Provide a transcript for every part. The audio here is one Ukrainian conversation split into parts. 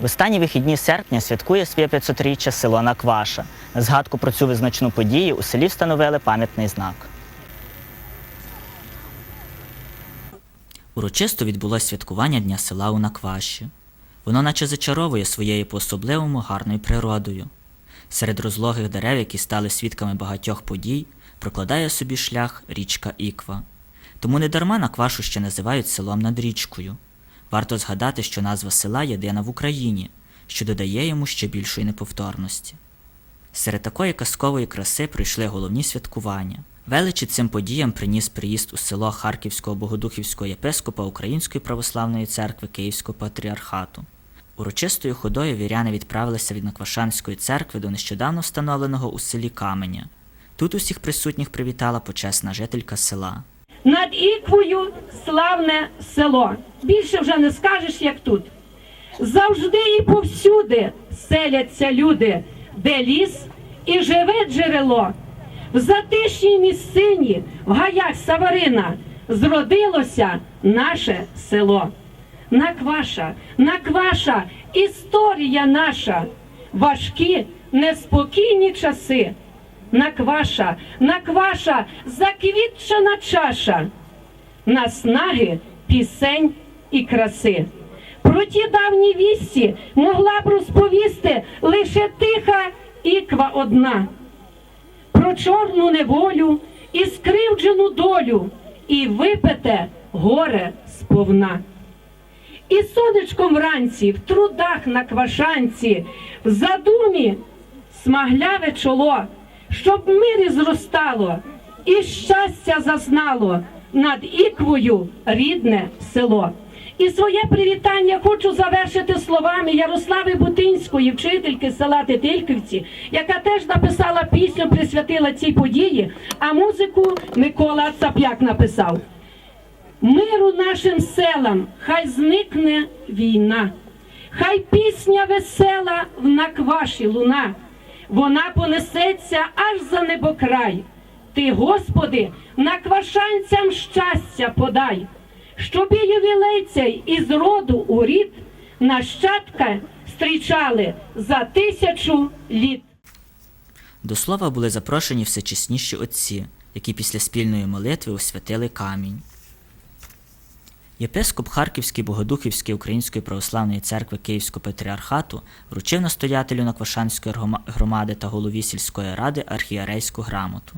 В останні вихідні серпня святкує своє 500-річчя село Накваша. На згадку про цю визначну подію у селі встановили пам'ятний знак. Урочисто відбулося святкування Дня села у Накваші. Воно наче зачаровує своєю по-особливому гарною природою. Серед розлогих дерев, які стали свідками багатьох подій, прокладає собі шлях річка Іква. Тому недарма Наквашу ще називають селом над річкою. Варто згадати, що назва села єдина в Україні, що додає йому ще більшої неповторності. Серед такої казкової краси пройшли головні святкування. Величі цим подіям приніс приїзд у село Харківського богодухівського єпископа Української православної церкви Київського патріархату. Урочистою ходою віряни відправилися від Наквашанської церкви до нещодавно встановленого у селі Каменя. Тут усіх присутніх привітала почесна жителька села. Над іквою славне село. Більше вже не скажеш, як тут. Завжди і повсюди селяться люди, де ліс і живе джерело. В затишній місцині, в гаях Саварина, зродилося наше село. Накваша, накваша, історія наша, важкі, неспокійні часи. Накваша, накваша, заквітчена чаша, наснаги, пісень і краси. Про ті давні вісті могла б розповісти лише тиха іква одна. Про чорну неволю і скривджену долю, і випите горе сповна. І сонечком вранці, в трудах на квашанці, в задумі смагляве чоло, щоб мирі зростало і щастя зазнало над іквою рідне село. І своє привітання хочу завершити словами Ярослави Бутинської, вчительки села Тетильківці, яка теж написала пісню, присвятила цій події, а музику Микола Цап'як написав. Миру нашим селам, хай зникне війна, хай пісня весела в накваші луна, вона понесеться аж за небокрай. Ти, Господи, наквашанцям щастя подай, щоб і ювілей цей із роду у рід нащадка зустрічали за тисячу літ. До слова були запрошені всечесніші отці, які після спільної молитви освятили камінь. Єпископ Харківський Богодухівської Української православної церкви Київського патріархату вручив настоятелю Наквашанської громади та голові сільської ради архієрейську грамоту.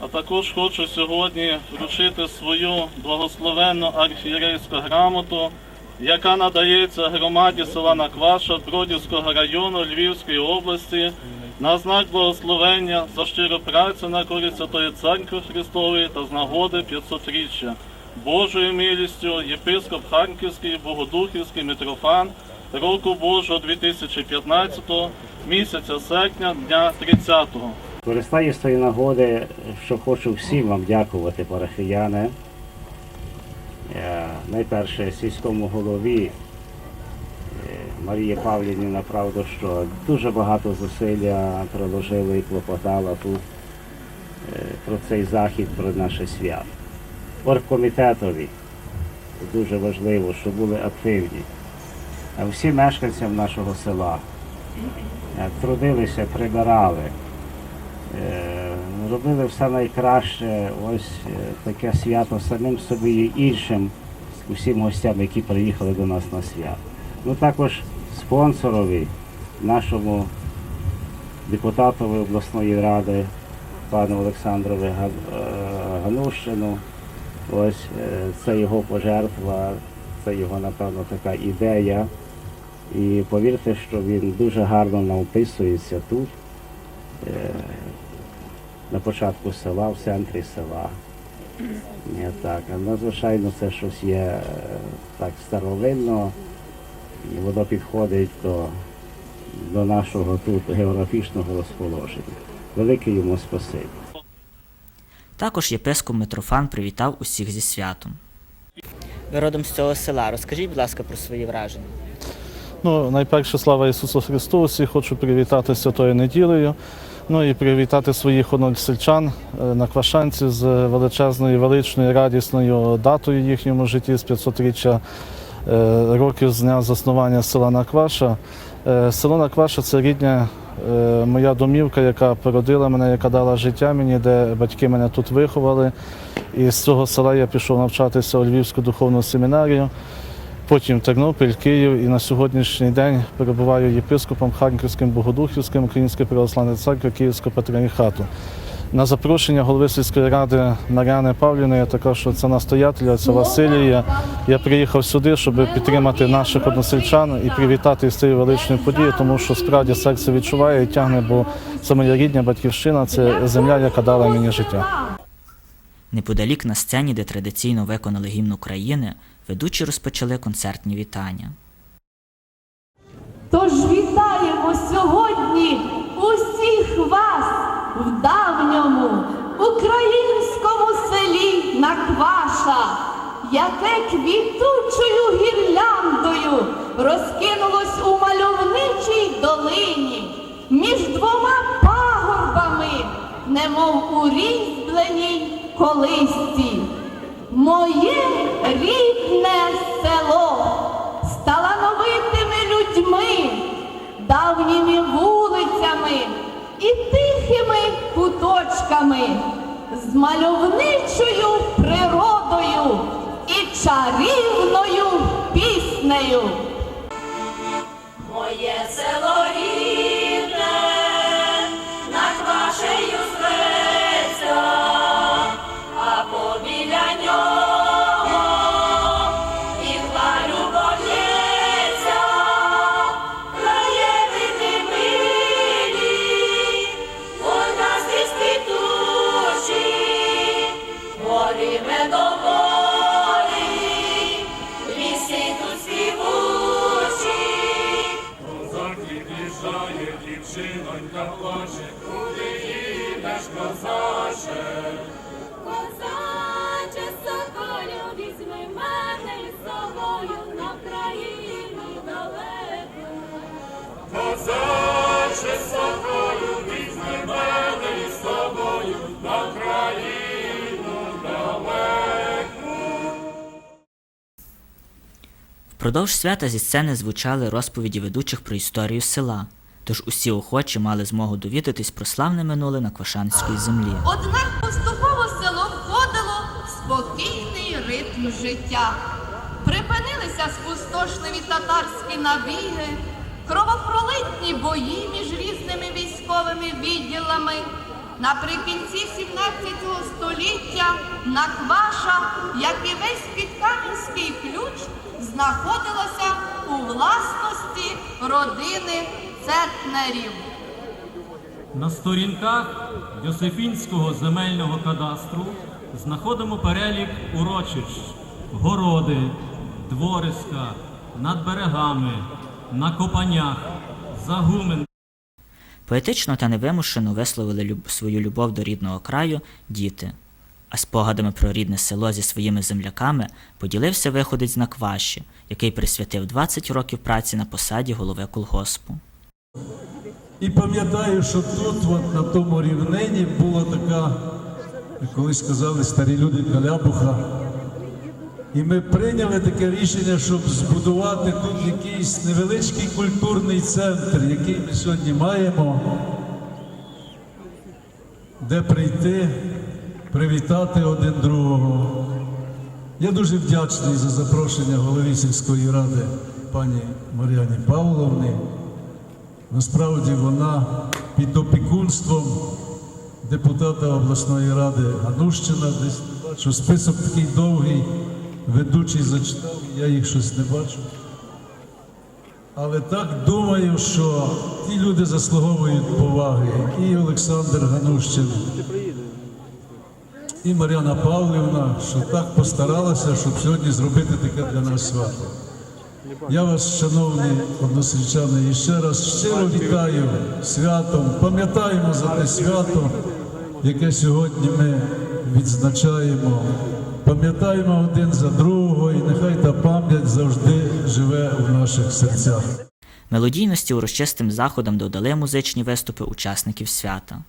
А також хочу сьогодні вручити свою благословенну архієрейську грамоту, яка надається громаді села Накваша Бродівського району Львівської області на знак благословення за щиру працю на користь Святої Церкви Христової та з нагоди 500-річчя. Божою милістю єпископ Харківський, Богодухівський Митрофан року Божого 2015 місяця серпня, дня 30-го. Користаюсь цієї нагоди, що хочу всім вам дякувати, парафіяни. Е, Найперше сільському голові е, Марії Павлівні, направду, що дуже багато зусилля приложили і клопотала тут е, про цей захід, про наше свято. Оргкомітетові дуже важливо, щоб були активні. А всім мешканцям нашого села е, трудилися, прибирали. Е, робили все найкраще, ось е, таке свято самим собі і іншим усім гостям, які приїхали до нас на свято. Ну також спонсорові, нашому депутатові обласної ради, пану Олександрові Ганущину. Ось е, це його пожертва, це його, напевно, така ідея. І повірте, що він дуже гарно нам вписується тут на початку села, в центрі села. Ні, так. Надзвичайно це щось є е, так старовинно, і воно підходить до, до нашого тут географічного розположення. Велике йому спасибі. Також єпископ Митрофан привітав усіх зі святом. Ви родом з цього села. Розкажіть, будь ласка, про свої враження. Ну, найперше, слава Ісусу Христу, всіх хочу привітати святою неділею. Ну і привітати своїх односельчан е, на Квашанці з величезною, величною, радісною датою їхньому житті з 500-річчя е, років з дня заснування села Накваша. Е, Село Накваша це рідня моя домівка, яка породила мене, яка дала життя мені, де батьки мене тут виховали. І з цього села я пішов навчатися у Львівську духовну семінарію. Потім Тернопіль, Київ і на сьогоднішній день перебуваю єпископом Харківським Богодухівським Української православної церкви Київського патріархату. На запрошення голови сільської ради Мар'яни Павлівної, також отця настоятеля, отця Василія, я приїхав сюди, щоб підтримати наших односельчан і привітати з цією величною подією, тому що справді серце відчуває і тягне, бо це моя рідня батьківщина, це земля, яка дала мені життя. Неподалік на сцені, де традиційно виконали гімн України, ведучі розпочали концертні вітання. Тож вітаємо сьогодні усіх вас в давньому українському селі Накваша, яке квітучою гірляндою розкинулось у мальовничій долині між двома пагорбами, немов у різьбленій колисці. Моє рідне село з талановитими людьми, давніми вулицями і тихими куточками, з мальовничою природою і чарівною піснею. Моє село Впродовж свята зі сцени звучали розповіді ведучих про історію села, тож усі охочі мали змогу довідатись про славне минуле на Квашанської землі. Однак поступово село входило в спокійний ритм життя. Припинилися спустошливі татарські набіги, кровопролитні бої між різними військовими відділами. Наприкінці 17 століття Накваша, як і весь підкам'янський ключ, знаходилася у власності родини центнерів. На сторінках Йосифінського земельного кадастру знаходимо перелік урочищ, городи, двориська, над берегами, на копанях, загумен. Поетично та невимушено висловили люб- свою любов до рідного краю діти. А спогадами про рідне село зі своїми земляками поділився виходець на кваші, який присвятив 20 років праці на посаді голови колгоспу. І пам'ятаю, що тут, от, на тому рівнині, була така, як колись сказали старі люди, калябуха. І ми прийняли таке рішення, щоб збудувати тут якийсь невеличкий культурний центр, який ми сьогодні маємо, де прийти, привітати один другого. Я дуже вдячний за запрошення голові сільської ради пані Мар'яні Павловни. Насправді вона під опікунством депутата обласної ради Ганущина, десь бачу, список такий довгий, ведучий зачитав, я їх щось не бачу. Але так думаю, що ті люди заслуговують поваги. І Олександр Ганущин, і Мар'яна Павлівна, що так постаралася, щоб сьогодні зробити таке для нас свято. Я вас, шановні односельчани, іще раз щиро вітаю святом. Пам'ятаємо за те свято, яке сьогодні ми відзначаємо. Пам'ятаємо один за другого, і нехай та пам'ять завжди живе у наших серцях. Мелодійності урочистим заходом додали музичні виступи учасників свята.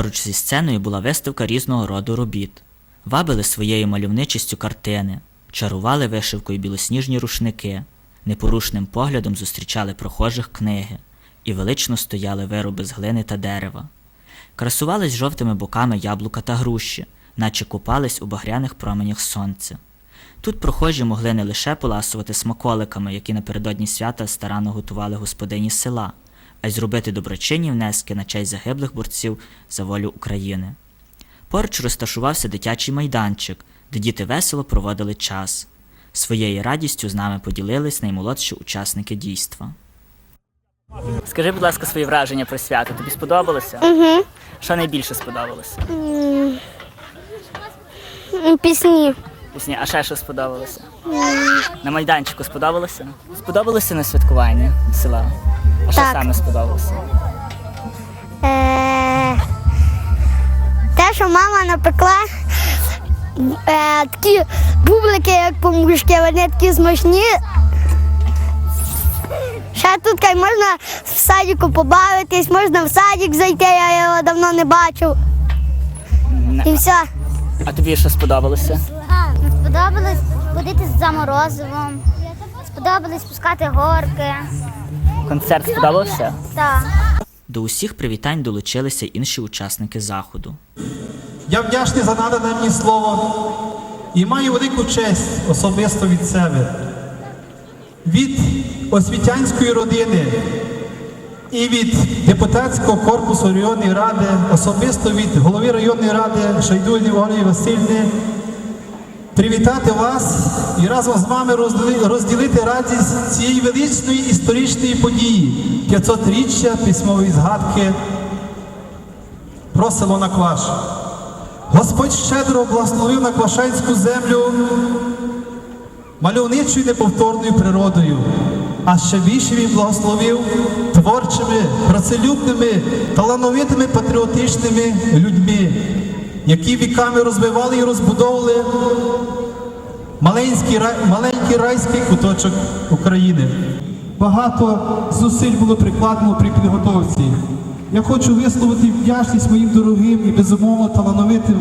Поруч зі сценою була виставка різного роду робіт. Вабили своєю мальовничістю картини, чарували вишивкою білосніжні рушники, непорушним поглядом зустрічали прохожих книги і велично стояли вироби з глини та дерева. Красувались жовтими боками яблука та груші, наче купались у багряних променях сонця. Тут прохожі могли не лише поласувати смаколиками, які напередодні свята старанно готували господині села, а й зробити доброчинні внески на честь загиблих борців за волю України. Поруч розташувався дитячий майданчик, де діти весело проводили час. Своєю радістю з нами поділились наймолодші учасники дійства. Скажи, будь ласка, свої враження про свято. Тобі сподобалося? Угу. Що найбільше сподобалося? Пісні. Пісні, а ще що сподобалося? На майданчику сподобалося? Сподобалося на святкування села? А що Так. саме сподобалося? Е, те, що мама напекла е, такі бублики, як помушки, вони такі смачні. Ще тут кай, можна в садіку побавитись, можна в садик зайти, я його давно не бачив. І все. А тобі що сподобалося? Сподобалось ходити за морозивом. Сподобалось спускати горки. Концерт сподобався? Так. До усіх привітань долучилися інші учасники заходу. Я вдячний за надане мені слово і маю велику честь особисто від себе, від освітянської родини і від депутатського корпусу районної ради, особисто від голови районної ради Шайдульної Олії Васильівни, привітати вас і разом з вами розділити радість цієї величної історичної події 500-річчя письмової згадки про село Накваш. Господь щедро благословив Наквашанську землю мальовничою неповторною природою, а ще більше він благословив творчими, працелюбними, талановитими патріотичними людьми, які віками розвивали і розбудовували маленький, маленький райський куточок України. Багато зусиль було прикладено при підготовці. Я хочу висловити вдячність моїм дорогим і безумовно талановитим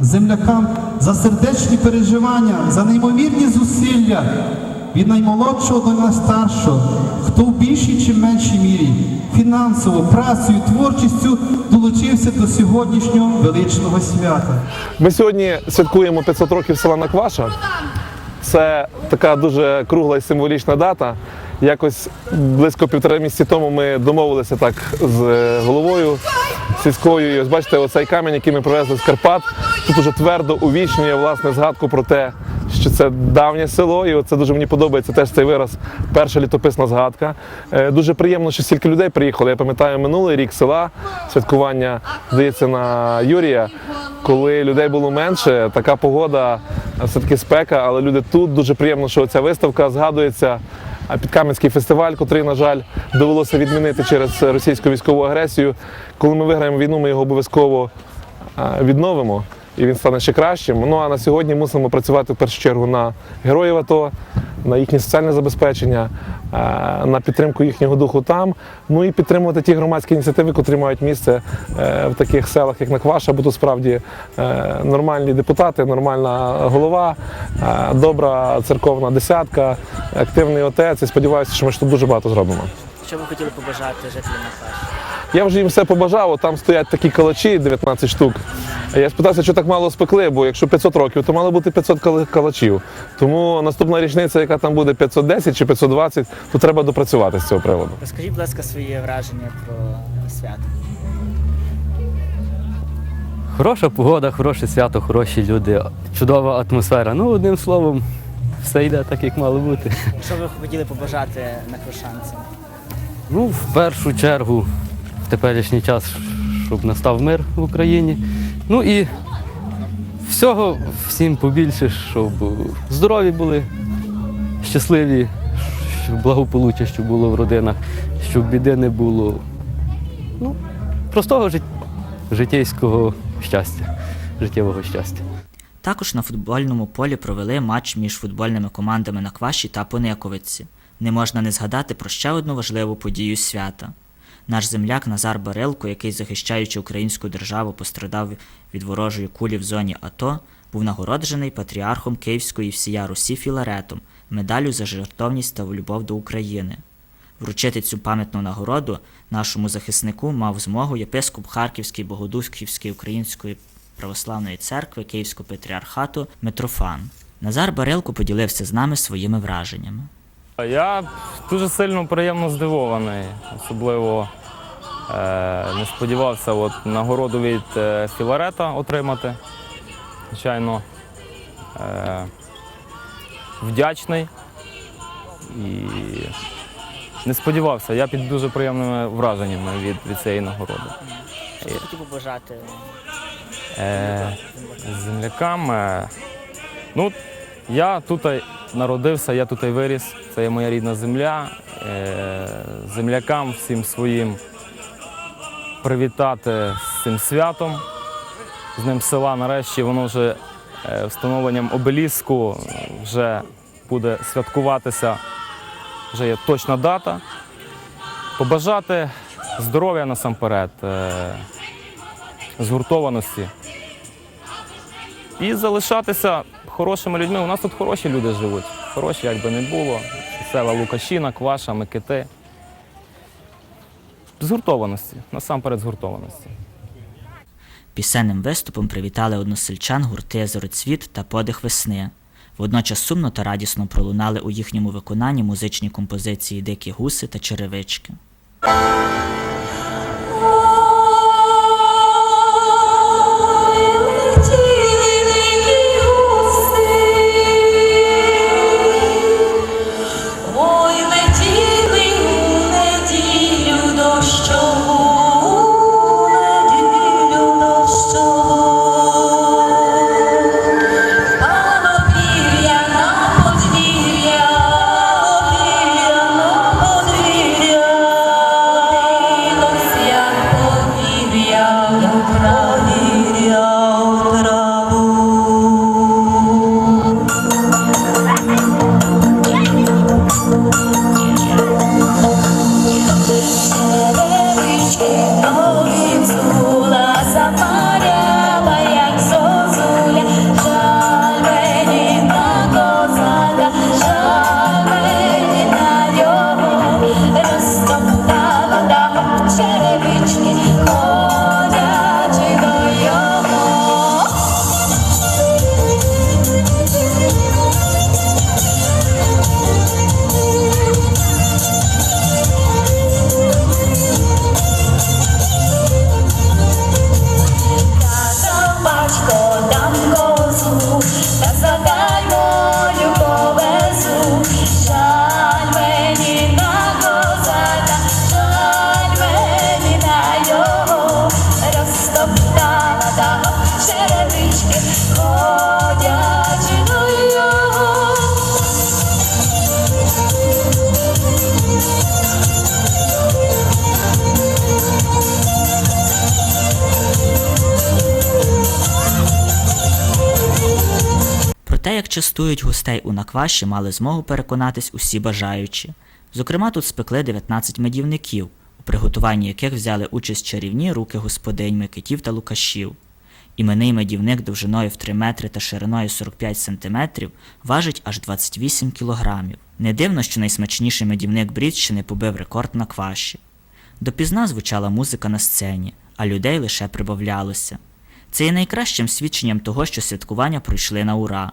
землякам за сердечні переживання, за неймовірні зусилля від наймолодшого до найстаршого, хто в більшій чи меншій мірі фінансово, працею, творчістю долучився до сьогоднішнього величного свята. Ми сьогодні святкуємо 500 років села Накваша. Це така дуже кругла і символічна дата. Якось близько півтора місяці тому ми домовилися так з е, головою сільською. І ось бачите, оцей камінь, який ми привезли з Карпат, тут уже твердо увічнює власне згадку про те, що це давнє село, і це дуже мені подобається теж цей вираз. Перша літописна згадка. Е, Дуже приємно, що стільки людей приїхало. Я пам'ятаю минулий рік села, святкування, здається, на Юрія, коли людей було менше, така погода, все-таки спека, але люди тут. Дуже приємно, що ця виставка згадується. А Підкам'янський фестиваль, котрий, на жаль, довелося відмінити через російську військову агресію. Коли ми виграємо війну, ми його обов'язково відновимо і він стане ще кращим. Ну а на сьогодні мусимо працювати в першу чергу на героїв АТО, на їхнє соціальне забезпечення, на підтримку їхнього духу там. Ну і підтримувати ті громадські ініціативи, котрі мають місце е, в таких селах, як Накваша, бо тут справді е, нормальні депутати, нормальна голова, е, добра церковна десятка, активний отець. І сподіваюся, що ми ж тут дуже багато зробимо. Що ви хотіли побажати жителям Накваші? Я вже їм все побажав, от там стоять такі калачі, 19 штук. Я спитався, що так мало спекли, бо якщо 500 років, то мало бути 500 калачів. Тому наступна річниця, яка там буде 510 чи 520, то треба допрацювати з цього приводу. Розкажіть, будь ласка, свої враження про свято. Хороша погода, хороше свято, хороші люди, чудова атмосфера. Ну, одним словом, все йде так, як мало бути. Що ви хотіли побажати на Крушанці? Ну, в першу чергу, теперішній час, щоб настав мир в Україні. Ну і всього всім побільше, щоб здорові були, щасливі, щоб благополуччя щоб було в родинах, щоб біди не було. Ну, простого жит... життєйського щастя, життєвого щастя. Також на футбольному полі провели матч між футбольними командами на Кваші та Пониковиці. Не можна не згадати про ще одну важливу подію свята. Наш земляк Назар Барилко, який, захищаючи українську державу, пострадав від ворожої кулі в зоні АТО, був нагороджений патріархом Київської всія Русі Філаретом, медаллю за жертовність та любов до України. Вручити цю пам'ятну нагороду нашому захиснику мав змогу єпископ Харківський Богодусківської Української православної церкви Київського патріархату Митрофан. Назар Барилко поділився з нами своїми враженнями. Я дуже сильно приємно здивований, особливо е, не сподівався от, нагороду від е, Філарета отримати. Звичайно, е, вдячний і не сподівався. Я під дуже приємними враженнями від, від цієї нагороди. Що хотів побажати? Е, землякам. Е, ну, я тут народився, я тут і виріс. Це є моя рідна земля. Е, землякам всім своїм привітати з цим святом. З ним села нарешті воно вже е, встановленням обеліску вже буде святкуватися. Вже є точна дата. Побажати здоров'я насамперед, е, згуртованості і залишатися хорошими людьми. У нас тут хороші люди живуть. Хороші, як би не було. Села Лукашіна, Кваша, Микити. Згуртованості, насамперед згуртованості. Пісенним виступом привітали односельчан гурти Зорицвіт та Подих весни. Водночас сумно та радісно пролунали у їхньому виконанні музичні композиції Дикі гуси та черевички. Частують гостей у накваші, мали змогу переконатись усі бажаючі. Зокрема, тут спекли 19 медівників, у приготуванні яких взяли участь чарівні руки господинь Микитів та Лукашів. Іменний медівник довжиною в 3 метри та шириною 45 сантиметрів важить аж 28 кілограмів. Не дивно, що найсмачніший медівник Брідщини побив рекорд на кваші. Допізна звучала музика на сцені, а людей лише прибавлялося. Це є найкращим свідченням того, що святкування пройшли на ура.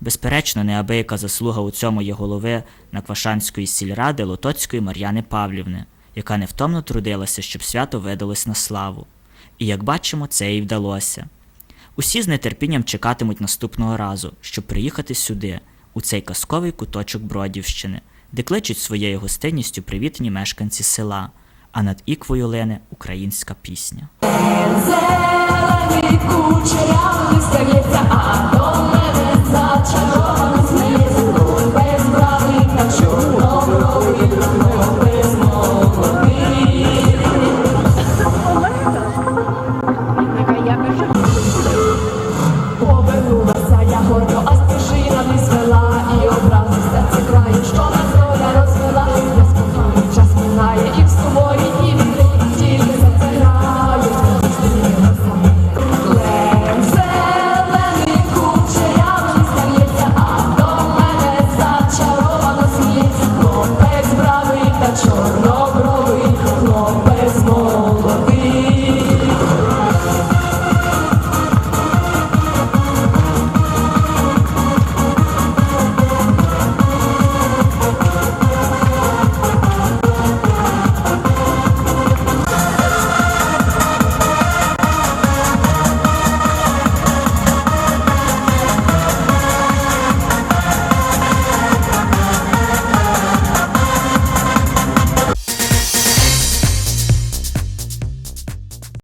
Безперечно, неабияка заслуга у цьому є голови Наквашанської сільради Лотоцької Мар'яни Павлівни, яка невтомно трудилася, щоб свято видалось на славу. І як бачимо, це і вдалося. Усі з нетерпінням чекатимуть наступного разу, щоб приїхати сюди, у цей казковий куточок Бродівщини, де кличуть своєю гостинністю привітні мешканці села, а над іквою лине українська пісня. Зелені Чого нас ми без брави, та чорно